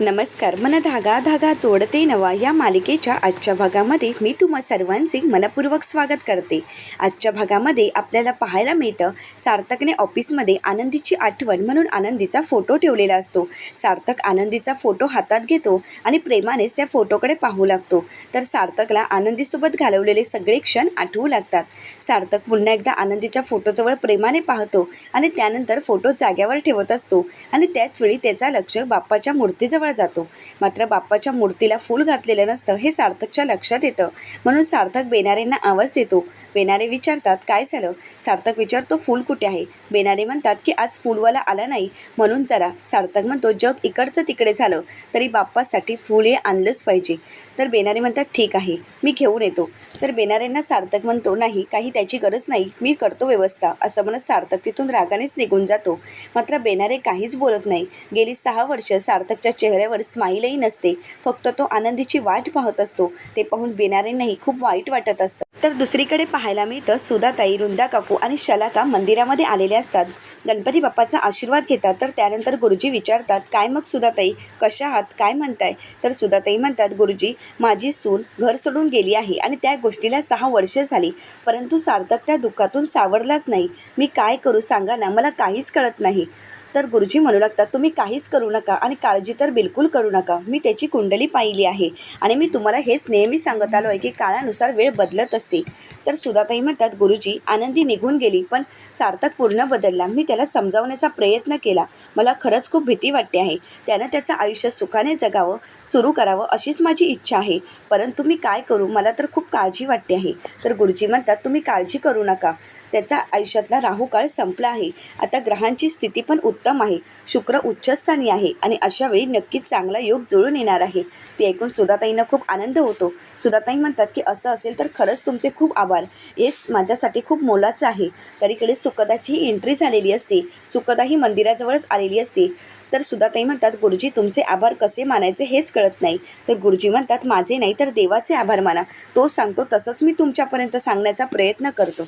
नमस्कार मन धागा धागा जोडते नवा या मालिकेच्या आजच्या भागामध्ये मी तुम्हा सर्वांचे मनपूर्वक स्वागत करते. आजच्या भागामध्ये आपल्याला पाहायला मिळतं सार्थकने ऑफिसमध्ये आनंदीची आठवण म्हणून आनंदीचा फोटो ठेवलेला असतो. सार्थक आनंदीचा फोटो हातात घेतो आणि प्रेमानेच त्या फोटोकडे पाहू लागतो. तर सार्थकला आनंदीसोबत घालवलेले सगळे क्षण आठवू लागतात. सार्थक पुन्हा एकदा आनंदीच्या फोटोजवळ प्रेमाने पाहतो आणि त्यानंतर फोटो जाग्यावर ठेवत असतो आणि त्याचवेळी त्याचा लक्ष बाप्पाच्या मूर्तीजवळ जातो. मात्र बाप्पाच्या मूर्तीला फूल घातलेलं नसतं हे सार्थकच्या लक्षात येतं. म्हणून सार्थक बेनारेंना आवाज देतो बेनारे विचारतात काय झालं? सार्थक विचारतो फूल कुठे आहे? बेनारे म्हणतात की आज फूलवाला आला नाही. म्हणून जरा. सार्थक म्हणतो जग इकडचं तिकडे झालं तरी बाप्पासाठी फूल हे आणलंच पाहिजे. तर बेनारे म्हणतात ठीक आहे मी घेऊन येतो. तर बेनारेंना सार्थक म्हणतो नाही काही त्याची गरज नाही मी करतो व्यवस्था. असं म्हणत सार्थक तिथून रागानेच निघून जातो. मात्र बेनारे काहीच बोलत नाही. गेली सहा वर्ष सार्थकच्या चेहऱ्यावर स्माईलही नसते. फक्त तो आनंदीची वाट पाहत असतो. ते पाहून बेनारेंनाही खूप वाईट वाटत असतं. तर दुसरीकडे पाहायला मिळतं. सुधाताई रुंदा काकू आणि शलाका मंदिरामध्ये आलेले असतात. गणपती बाप्पाचा आशीर्वाद घेतात तर त्यानंतर गुरुजी विचारतात काय मग सुधाताई कशा आहात? काय म्हणताय? तर सुधाताई म्हणतात गुरुजी माझी सून घर सोडून गेली आहे आणि त्या गोष्टीला सहा वर्ष झाली परंतु सार्थक त्या दुःखातून सावरलाच नाही. मी काय करू सांगा ना मला काहीच कळत नाही. तर गुरुजी म्हणू लागतात तुम्ही काहीच करू नका आणि काळजी तर बिलकुल करू नका. मी त्याची कुंडली पाहिली आहे आणि मी तुम्हाला हेच नेहमी सांगत आलो आहे की काळानुसार वेळ बदलत असते. तर सुधाताई म्हणतात गुरुजी आनंदी निघून गेली पण सार्थक पूर्ण बदलला. मी त्याला समजावण्याचा प्रयत्न केला. मला खरंच खूप भीती वाटते आहे. त्यानं त्याचं आयुष्य सुखाने जगावं सुरू करावं अशीच माझी इच्छा आहे. परंतु मी काय करू? मला तर खूप काळजी वाटते आहे. तर गुरुजी म्हणतात तुम्ही काळजी करू नका. त्याचा आयुष्यातला राहुकाळ संपला आहे. आता ग्रहांची स्थिती पण उत्तम आहे. शुक्र उच्चस्थानी आहे आणि अशा वेळी नक्कीच चांगला योग जुळून येणार आहे. ते ऐकून सुधाताईंना खूप आनंद होतो. सुधाताई म्हणतात की असं असेल तर खरंच तुमचे खूप आभार. येस माझ्यासाठी खूप मोलाचं आहे. तरीकडे सुखदाची सुकदाची एंट्री झालेली असते. सुकदा ही मंदिराजवळच आलेली असते तर सुधाताई म्हणतात गुरुजी तुमचे आभार कसे मानायचे हेच कळत नाही तर गुरुजी म्हणतात माझे नाही तर देवाचे आभार माना. तो सांगतो तसंच मी तुमच्यापर्यंत सांगण्याचा प्रयत्न करतो.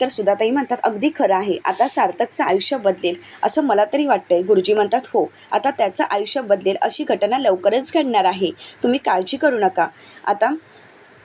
तर सुधाताई म्हणतात अगदी खरं आहे. आता सार्थकचं आयुष्य बदलेल. असं मला तरी वाटतंय. गुरुजी म्हणतात हो आता त्याचं आयुष्य बदलेल अशी घटना लवकरच घडणार आहे. तुम्ही काळजी करू नका. आता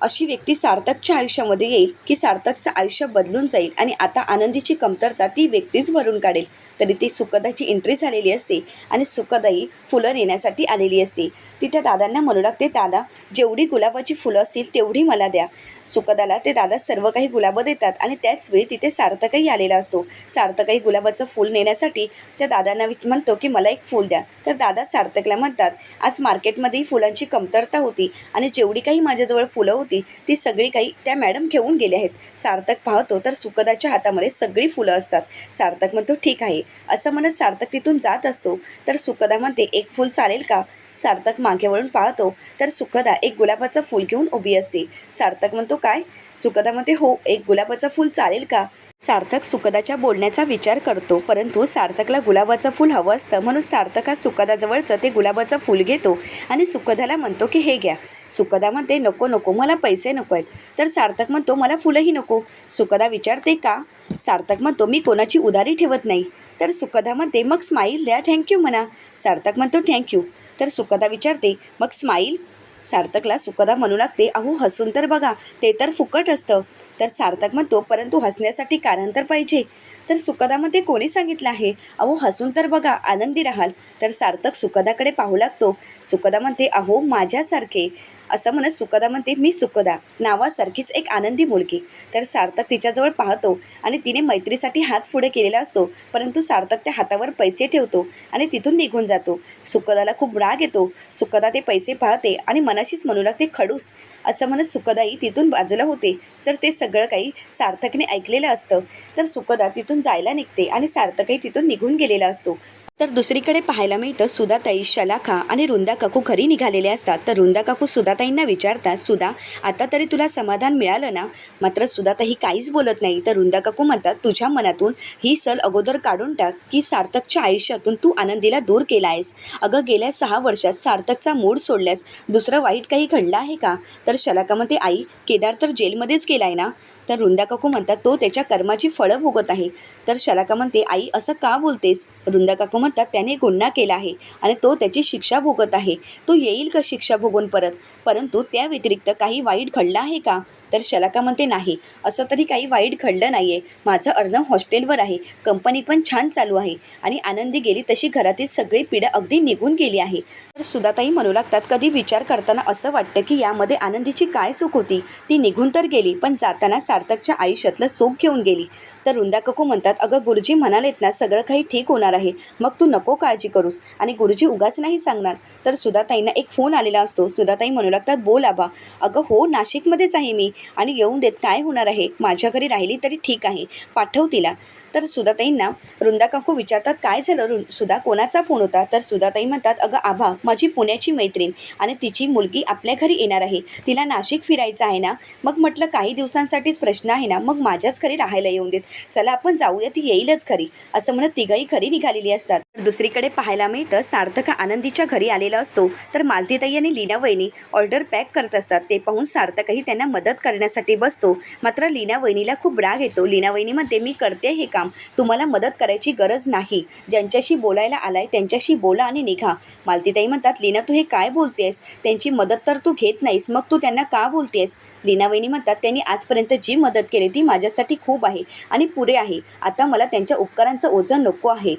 अशी व्यक्ती सार्थकच्या आयुष्यामध्ये येईल की सार्थकचं आयुष्य बदलून जाईल आणि आता आनंदीची कमतरता ती व्यक्तीच भरून काढेल. तरी ती सुखदाची एंट्री झालेली असते आणि सुखदाई फुलं नेण्यासाठी आलेली असते. ती त्या दादांना म्हणू लागते दादा जेवढी गुलाबाची फुलं असतील तेवढी मला द्या. सुखदाला ते दादा सर्व काही गुलाबं देतात आणि त्याच वेळी तिथे सार्थकही आलेला असतो. सार्थकही गुलाबाचं फूल नेण्यासाठी त्या दादांना म्हणतो की मला एक फूल द्या. तर दादा सार्थकला म्हणतात आज मार्केटमध्येही फुलांची कमतरता होती आणि जेवढी काही माझ्याजवळ फुलं होती ती सगळी काही त्या मॅडम घेऊन गेल्या आहेत. सार्थक पाहतो तर सुखदाच्या हातामध्ये सगळी फुलं असतात. सार्थक म्हणतो ठीक आहे. असं म्हणत सार्थक तिथून जात असतो. तर सुखदा म्हणते एक फूल चालेल का? सार्थक मागे वळून पाहतो. तर सुखदा एक गुलाबाचं फूल घेऊन उभी असते. सार्थक म्हणतो काय? सुखदा म्हणते हो एक गुलाबाचं फूल चालेल का? सार्थक सुखदाच्या बोलण्याचा विचार करतो. परंतु सार्थकला गुलाबाचं फूल हवं असतं. म्हणून सार्थक हा सुखदाजवळचं ते गुलाबाचं फूल घेतो आणि सुखदाला म्हणतो की हे घ्या. सुखदा म्हणते नको नको. मला पैसे नको आहेत. तर सार्थक म्हणतो मला फुलंही नको. सुखदा विचारते का? सार्थक म्हणतो मी कोणाची उधारी ठेवत नाही. तर सुखदा म्हणते मग स्माईल द्या थँक्यू म्हणा. सार्थक म्हणतो थँक्यू तर सुखदा विचारते मग स्माईल? सार्थकला सुखदा म्हणू लागते अहो हसून तर बघा. ते तर फुकट असतं. तर सार्थक म्हणतो परंतु हसण्यासाठी कारण तर पाहिजे. तर सुखदामध्ये कोणी सांगितलं आहे? अहो हसून तर बघा आनंदी राहाल. तर सार्थक सुखदाकडे पाहू लागतो. सुखदा म्हणते अहो माझ्यासारखे. असं म्हणत सुखदा म्हणते मी सुखदा नावासारखीच एक आनंदी मुलगी. तर सार्थक तिच्याजवळ पाहतो आणि तिने मैत्रीसाठी हात पुढे केलेला असतो. परंतु सार्थक त्या हातावर पैसे ठेवतो आणि तिथून निघून जातो. सुखदाला खूप राग येतो. सुखदा ते पैसे पाहते आणि मनाशीच म्हणू लागते खडूस. असं म्हणत सुखदाई तिथून बाजूला होते. तर ते सगळं काही सार्थकने ऐकलेलं असतं. तर सुखदा तिथून जायला निघते आणि सार्थकही तिथून निघून गेलेला असतो. तर दुसरीकडे पाहायला मिळतं सुधाताई शलाखा आणि रुंदा काकू घरी निघालेले असतात. तर रुंदा काकू सुधाताईंना विचारतात सुधा आता तरी तुला समाधान मिळालं ना? मात्र सुधाताई काहीच बोलत नाही. तर रुंदा काकू म्हणतात तुझ्या मनातून ही सल अगोदर काढून टाक की सार्थकच्या आयुष्यातून तू आनंदीला दूर केला आहेस अगं गेल्या सहा वर्षात सार्थकचा मूड सोडल्यास दुसरं वाईट काही घडलं आहे का? तर शलाकामध्ये आई केदार तर जेलमध्येच गेला आहे ना? तर वृंदा काकू म्हणतात तो त्याच्या कर्माची फळं भोगत आहे. तर शलाका म्हणते आई असं का बोलतेस? वृंदा काकू म्हणतात त्याने गुन्हा केला आहे आणि तो त्याची शिक्षा भोगत आहे. तो येईल का शिक्षा भोगून परत? परंतु त्या व्यतिरिक्त काही वाईट घडलं आहे का? तर शलाका म्हणते नाही असं तरी काही वाईट घडलं नाही आहे माझं अर्धम हॉस्टेलवर आहे. कंपनी पण छान चालू आहे. आणि आनंदी गेली तशी घरातील सगळी पिढं अगदी निघून गेली आहे. तर सुधाताई म्हणू लागतात कधी विचार करताना असं वाटतं की यामध्ये आनंदीची काय चूक होती? ती निघून तर गेली पण जाताना सार्थकच्या आयुष्यातलं सुख घेऊन गेली. तर रुंदा काकू म्हणतात अगं गुरुजी म्हणालेत ना सगळं काही ठीक होणार आहे. मग तू नको काळजी करूस. आणि गुरुजी उगाच नाही सांगणार. तर सुधाताईंना एक फोन आलेला असतो. सुधाताई म्हणू लागतात बोल आबा. अगं हो नाशिकमध्येच आहे मी. आणि येऊन देत काय होणार आहे? माझ्या घरी राहिली तरी ठीक आहे. पाठव तिला. तर सुधाताईंना वृंदा काकू विचारतात काय झालं रु? सुधा कोणाचा फोन होता? तर सुधाताई म्हणतात अगं आभा माझी पुण्याची मैत्रीण आणि तिची मुलगी आपल्या घरी येणार आहे. तिला नाशिक फिरायचं आहे ना? मग म्हटलं काही दिवसांसाठीच प्रश्न आहे ना? मग माझ्याच घरी राहायला येऊन देत. चला आपण जाऊया ती येईलच घरी. असं म्हणत तिघही घरी निघालेली असतात. तर दुसरीकडे पाहायला मिळतं सार्थक आनंदीच्या घरी आलेला असतो. तर मालतीताई आणि लीना वहिनी ऑर्डर पॅक करत असतात. ते पाहून सार्थकही त्यांना मदत करण्यासाठी बसतो. मात्र लीना वहिनीला खूप राग येतो. लीना वहिनी म्हणते मी करते हे काम. तुम्हाला मदत करायची गरज नाही. ज्यांच्याशी बोलायला आलाय त्यांच्याशी बोला आणि निघा. मालतीताई म्हणतात लीना तू हे काय बोलतेस? त्यांची मदत तर तू घेत नाहीस. मग तू त्यांना का बोलतेस? लीना वहिनी म्हणतात त्यांनी आजपर्यंत जी मदत केली ती माझ्यासाठी खूप आहे आणि पुरे आहे. आता मला त्यांच्या उपकारांचं ओझं नको आहे.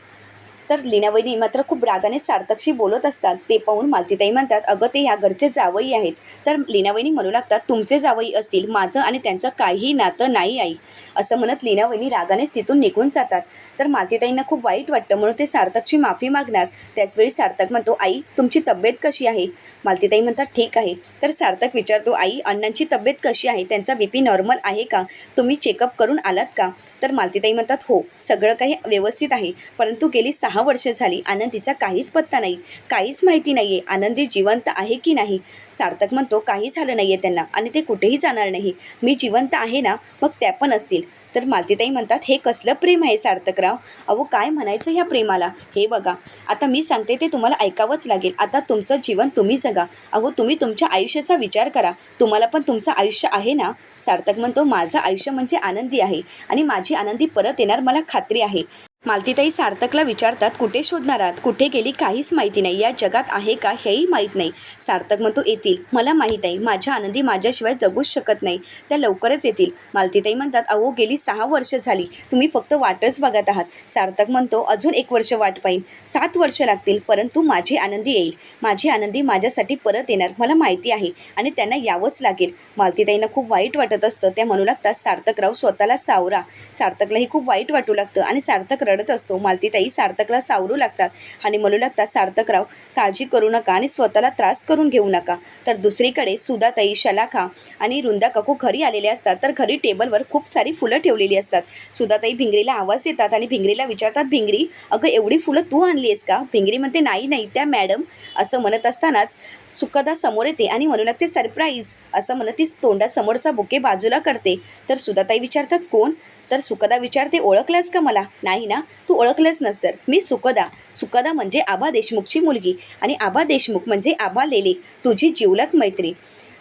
तर लीनावहिनी मात्र खूप रागाने सार्थकशी बोलत असतात. ते पाहून मालतीताई म्हणतात अगं ते या घरचे जावई आहेत. तर लीनावहिनी म्हणू लागतात तुमचे जावई असतील माझं आणि त्यांचं काहीही नातं नाही आई. असं म्हणत लीनावहिनी रागानेच तिथून निघून जातात. तर मालतीताईंना खूप वाईट वाटतं म्हणून ते सार्थकची माफी मागणार. त्याचवेळी सार्थक म्हणतो आई तुमची तब्येत कशी आहे? मालतीताई म्हणतात ठीक आहे. तर सार्थक विचारतो आई अण्णांची तब्येत कशी आहे? त्यांचा बी पी नॉर्मल आहे का? तुम्ही चेकअप करून आलात का? तर मालतीताई म्हणतात हो सगळं काही व्यवस्थित आहे परंतु गेली सहा वर्ष झाली आनंदीचा काहीच पत्ता नाही काहीच माहिती नाही आहे आनंदी जिवंत आहे की नाही? सार्थक म्हणतो काही झालं नाही आहे त्यांना आणि ते कुठेही जाणार नाही. मी जिवंत आहे ना मग त्या पण असतील. तर मालतीताई म्हणतात हे कसलं प्रेम आहे सार्थकराव? अहो काय म्हणायचं ह्या प्रेमाला? हे बघा आता मी सांगते ते तुम्हाला ऐकावंच लागेल. आता तुमचं जीवन तुम्ही जगा. अहो तुम्ही तुमच्या आयुष्याचा विचार करा. तुम्हाला पण तुमचं आयुष्य आहे ना? सार्थक म्हणतो माझं आयुष्य म्हणजे आनंदी आहे आणि माझी आनंदी परत येणार मला खात्री आहे. मालतीताई सार्थकला विचारतात कुठे शोधणार आहात? कुठे गेली? काहीच माहिती नाही. या जगात आहे का? हेही माहीत नाही. सार्थक म्हणतो येतील. मला माहीत आहे. माझ्या आनंदी माझ्याशिवाय जगूच शकत नाही. त्या लवकरच येतील. मालतीताई म्हणतात अहो गेली सहा वर्ष झाली. तुम्ही फक्त वाटच बघत आहात. सार्थक म्हणतो अजून एक वर्ष वाट पाहिन. सात वर्ष लागतील परंतु माझी आनंदी येईल. माझी आनंदी माझ्यासाठी परत येणार. मला माहिती आहे आणि त्यांना यावंच लागेल. मालतीताईंना खूप वाईट वाटत असतं. त्या म्हणू लागतात सार्थकराव स्वतःला सावरा. सार्थकलाही खूप वाईट वाटू लागतं आणि सार्थक रडत असतो. मालतीताई सार्थकला सावरू लागतात. आणि म्हणू लागतात सार्थकराव काळजी करू नका आणि स्वतःला त्रास करून घेऊ नका. तर दुसरीकडे सुधाताई शलाखा आणि रुंदा काकू घरी आलेले असतात. तर घरी टेबलवर खूप सारी फुलं ठेवलेली असतात. सुधाताई भिंगरीला आवाज देतात आणि भिंगरीला विचारतात भिंगरी अगं एवढी फुलं तू आणली आहेस का? भिंगरी म्हणते नाही नाही त्या मॅडम असं म्हणत असतानाच सुखदा समोर येते आणि म्हणू लागते सरप्राईज असं म्हणत ती तोंडासमोरचा बुके बाजूला करते. तर सुधाताई विचारतात कोण? तर सुकदा विचारते ओळखलंस का मला? नाही ना तू ओळखलंच नसतर. मी सुकदा. सुकदा म्हणजे आबा देशमुखची मुलगी. आणि आबा देशमुख म्हणजे आबा लेले तुझी जिवलक मैत्री.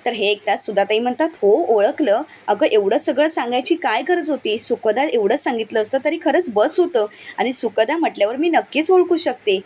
तर हे एकदाच सुधाताई म्हणतात हो ओळखलं. अगं एवढं सगळं सांगायची काय गरज होती? सुकदा एवढं सांगितलं असतं तरी खरंच बस होतं. आणि सुकदा म्हटल्यावर मी नक्कीच ओळखू शकते.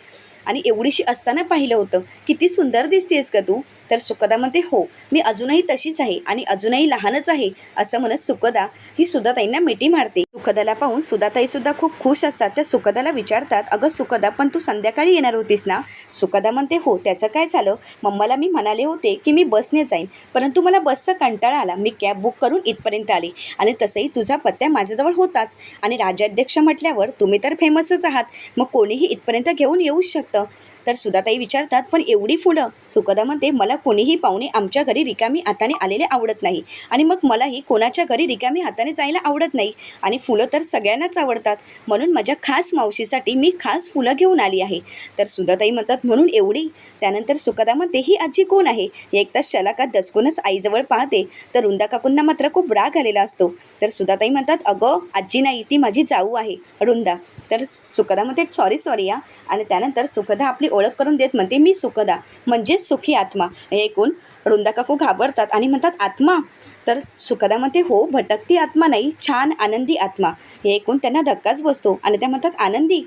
आणि एवढीशी असताना पाहिलं होतं किती सुंदर दिसतेस का तू. तर सुकदा म्हणते हो मी अजूनही तशीच आहे आणि अजूनही लहानच आहे असं म्हणत सुकदा ही सुद्धा ताईंना मिठी मारते. सुखदाला पाहून सुधाताई सुद्धा खूप खुश असतात. त्या सुखदाला विचारतात अगं सुखदा पण तू संध्याकाळी येणार होतीस ना? सुखदा म्हणते हो त्याचं काय झालं? मम्माला मी म्हणाले होते की मी बसने जाईन परंतु मला बसचा कंटाळा आला. मी कॅब बुक करून इथपर्यंत आले आणि तसंही तुझा पत्त्या माझ्याजवळ होताच. आणि राज्याध्यक्ष म्हटल्यावर तुम्ही तर फेमसच आहात. मग कोणीही इथपर्यंत घेऊन येऊच शकतं. तर सुधाताई विचारतात पण एवढी फुलं सुखदा म्हणते मला कोणीही पाहुणे आमच्या घरी रिकामी हाताने आलेले आवडत नाही. आणि मग मलाही कोणाच्या घरी रिकामी हाताने जायला आवडत नाही. आणि फुलं तर सगळ्यांनाच आवडतात. म्हणून माझ्या खास मावशीसाठी मी खास फुलं घेऊन आली आहे. तर सुधाताई म्हणतात म्हणून एवढी? त्यानंतर सुखदा म्हणते ही आजी कोण आहे? हे एकताच शलाका दचकूनच आईजवळ पाहते. तर रुंदा काकूंना मात्र खूप राग आलेला असतो. तर सुधाताई म्हणतात अगं आजी नाही ती माझी जाऊ आहे. रुंदा. तर सुखदा म्हणते सॉरी सॉरी या. आणि त्यानंतर सुखदा आपली ओळख करून देत म्हणते मी सुखदा. म्हणजेच सुखी आत्मा. हे ऐकून रुंदा काकू घाबरतात आणि म्हणतात आत्मा? तर सुखदा म्हणते हो भटकती आत्मा नाही छान आनंदी आत्मा. हे ऐकून त्यांना धक्काच बसतो आणि त्या म्हणतात आनंदी.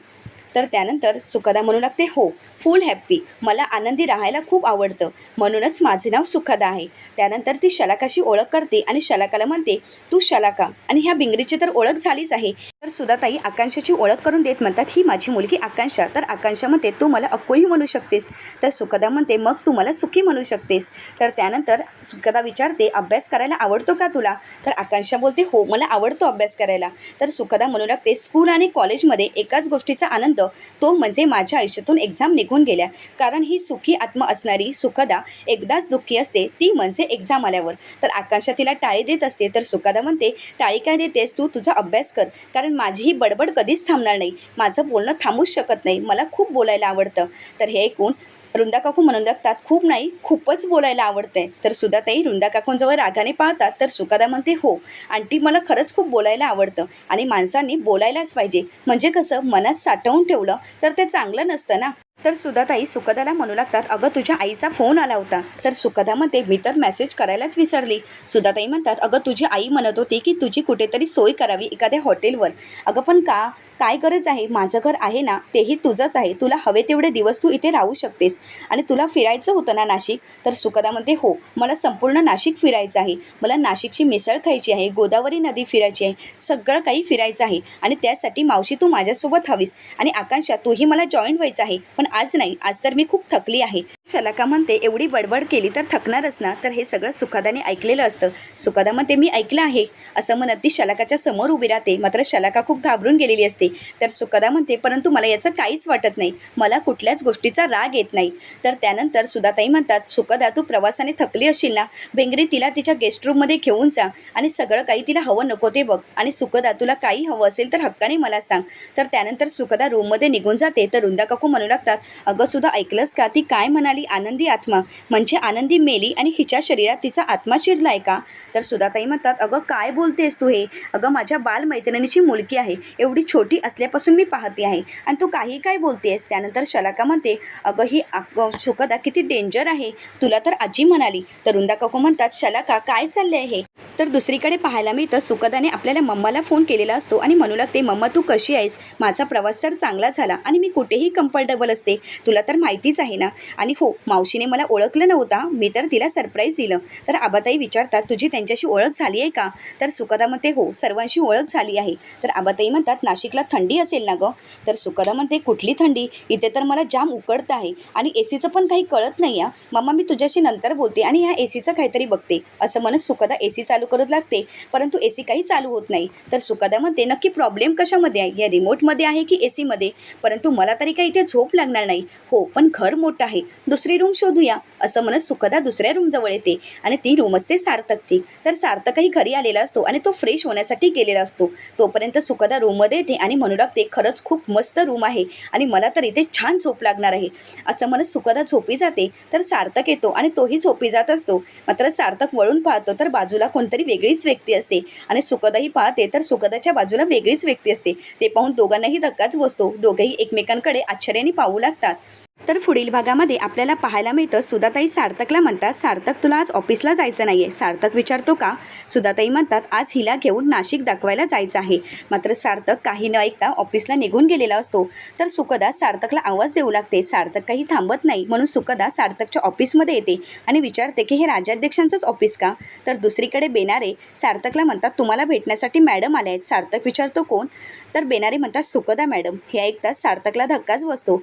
तर त्यानंतर सुखदा म्हणू लागते हो. Full happy. मला आनंदी राहायला खूप आवडतं. म्हणूनच माझे नाव सुखदा आहे. त्यानंतर ती शलाकाशी ओळख करते आणि शलाकाला म्हणते तू शलाका. आणि ह्या बिंगरीची तर ओळख झालीच आहे. तर सुधाताई आकांक्षाची ओळख करून देत म्हणतात ही माझी मुलगी आकांक्षा. तर आकांक्षा म्हणते तू मला अक्कोही म्हणू शकतेस. तर सुखदा म्हणते मग तू मला सुखी म्हणू शकतेस. तर त्यानंतर सुखदा विचारते अभ्यास करायला आवडतो का तुला? तर आकांक्षा बोलते हो मला आवडतो अभ्यास करायला. तर सुखदा म्हणू लागते स्कूल आणि कॉलेजमध्ये एकाच गोष्टीचा आनंद तो म्हणजे माझ्या आयुष्यातून एक्झाम निघून गेल्या. कारण ही सुखी आत्मा असणारी सुखदा एकदाच दुःखी असते ती म्हणजे एक्झाम आल्यावर. तर आकांक्षा तिला टाळी देत असते तर सुखदा म्हणते टाळी काय देतेस तू? तुझा अभ्यास कर. कारण माझी ही बडबड कधीच थांबणार नाही. माझं बोलणं थांबूच शकत नाही. मला खूप बोलायला आवडतं. तर हे ऐकून रुंदा काकू म्हणून लागतात खूप नाही खूपच बोलायला आवडतंय. तर सुधाताई रुंदा काकूंजवळ रागाने पाहतात तर सुकादा म्हणते हो आंटी मला खरंच खूप बोलायला आवडतं आणि माणसांनी बोलायलाच पाहिजे. म्हणजे कसं मनात साठवून ठेवलं तर ते चांगलं नसतं ना? तर सुधाताई सुखदाला म्हणू लागतात अगं तुझ्या आईचा फोन आला होता. तर सुखदा म्हणते मी तर मेसेज करायलाच विसरली. सुधाताई म्हणतात अगं तुझी आई म्हणत होती की तुझी कुठेतरी सोय करावी एखाद्या हॉटेलवर अगं पण का? काय गरज आहे? माझं घर आहे ना? तेही तुझंच आहे. तुला हवे तेवढे दिवस तू इथे राहू शकतेस. आणि तुला फिरायचं होतं ना नाशिक? तर सुखदा म्हणते हो. मला संपूर्ण नाशिक फिरायचं आहे. मला नाशिकची मिसळ खायची आहे. गोदावरी नदी फिरायची आहे. सगळं काही फिरायचं आहे. आणि त्यासाठी मावशी तू माझ्यासोबत हवीस. आणि आकांक्षा तूही मला जॉईन व्हायचं आहे. पण आज नाही. आज तर मी खूप थकली आहे. शलाका म्हणते एवढी बडबड केली तर थकणारच ना. तर हे सगळं सुखादाने ऐकलेलं असतं. सुखादा म्हणते मी ऐकलं आहे. असं म्हणत ती शलाकाच्या समोर उभी राहते. मात्र शलाका खूप घाबरून गेलेली असते. तर सुखदा म्हणते परंतु मला याचं काहीच वाटत नाही. मला कुठल्याच गोष्टीचा राग येत नाही. तर त्यानंतर सुधाताई म्हणतात सुखदा तू प्रवासाने थकली असशील ना? भेंगरी तिला तिच्या गेस्ट रूममध्ये घेऊन जा. आणि सगळं काही तिला हवं नको ते बघ. आणि सुखदा तुला काही हवं असेल तर हक्काने मला सांग. तर त्यानंतर सुखदा रूममध्ये निघून जाते. तर रुंदा काकू म्हणू लागतात अगं सुद्धा ऐकलंस का? ती काय म्हणाली? आनंदी आत्मा. म्हणजे आनंदी मेली आणि हिच्या शरीरात तिचा आत्मा शिरलाय का? तर सुधाताई म्हणतात अगं काय बोलतेस तू हे? अगं माझ्या बालमैत्रिणीची मुलगी आहे. एवढी छोटी असल्यापासून मी पाहते आहे. आणि तू काही काय बोलतेस? त्यानंतर शलाका म्हणते अगं ही सुखदा किती डेंजर आहे. तुला तर आजी म्हणाली. तर रुंदा काकू म्हणतात शलाका काय चालले आहे तर दुसरीकडे पाहायला मिळतं सुखदाने आपल्याला मम्माला फोन केलेला असतो आणि म्हणू लागते मम्मा तू कशी आहेस? माझा प्रवास तर चांगला झाला आणि मी कुठेही कम्फर्टेबल असते. तुला तर माहितीच आहे ना? आणि हो मावशीने मला ओळखलं नव्हता. मी तर तिला सरप्राईज दिलं. तर आबाताई विचारतात तुझी त्यांच्याशी ओळख झाली आहे का? तर सुखदा म्हणते हो सर्वांशी ओळख झाली आहे. तर आबाताई म्हणतात नाशिकला थंडी असेल ना गं? तर सुखदा म्हणते कुठली थंडी? इथे तर मला जाम उकडतं आहे आणि ए सीचं पण काही कळत नाही आहे मम्मा मी तुझ्याशी नंतर बोलते आणि ह्या ए सीचं काहीतरी बघते. असं म्हणत सुखदा ए सी चालू करू लागते. परंतु ए सी काही चालू होत नाही. तर सुखदा म्हणते नक्की प्रॉब्लेम कशामध्ये आहे? या रिमोटमध्ये आहे की ए सीमध्ये परंतु मला तरी काही इथे झोप लागणार नाही. हो पण घर मोठं आहे. दुसरी रूम शोधूया. असं म्हणत सुखदा दुसऱ्या रूमजवळ येते आणि ती रूम असते सार्थकची. तर सार्थकही घरी आलेला असतो आणि तो फ्रेश होण्यासाठी गेलेला असतो. तोपर्यंत सुखदा रूममध्ये येते आणि म्हणू लागते खरंच खूप मस्त रूम आहे आणि मला तर इथे छान झोप लागणार आहे. असं म्हणत सुखदा झोपी जाते. तर सार्थक येतो आणि तोही झोपी जात असतो. मात्र सार्थक वळून पाहतो तर बाजूला कोणतरी वेगळीच व्यक्ती असते आणि सुखदाही पाहते तर सुखदाच्या बाजूला वेगळीच व्यक्ती असते. ते पाहून दोघांनाही धक्काच बसतो. दोघेही एकमेकांकडे आश्चर्याने पाहू लागतात. तर पुढील भागामध्ये आपल्याला पाहायला मिळतं सुधाताई सार्थकला म्हणतात सार्थक तुला आज ऑफिसला जायचं नाही आहे सार्थक विचारतो का सुधाताई म्हणतात आज हिला घेऊन नाशिक दाखवायला जायचं आहे. मात्र सार्थक काही न ऐकता ऑफिसला निघून गेलेला असतो. तर सुखदा सार्थकला आवाज देऊ लागते. सार्थक काही थांबत नाही. म्हणून सुखदा सार्थकच्या ऑफिसमध्ये येते आणि विचारते की हे राज्याध्यक्षांचंच ऑफिस का तर दुसरीकडे बेनारे सार्थकला म्हणतात तुम्हाला भेटण्यासाठी मॅडम आल्या आहेत सार्थक विचारतो कोण तर बेनारे म्हणतात सुखदा मॅडम हे ऐकताच सार्थकला धक्काच बसतो.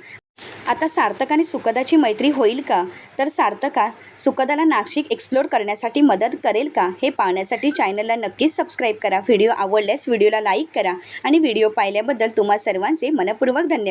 आता सार्थक आणि सुखदाची मैत्री होईल का? तर सार्थका सुखदाला नाशिक एक्सप्लोर करण्यासाठी मदत करेल का? हे पाहण्यासाठी चॅनलला नक्कीच सबस्क्राईब करा. व्हिडिओ आवडल्यास व्हिडिओला लाईक करा. आणि व्हिडिओ पाहिल्याबद्दल तुम्हा सर्वांचे मनपूर्वक धन्यवाद.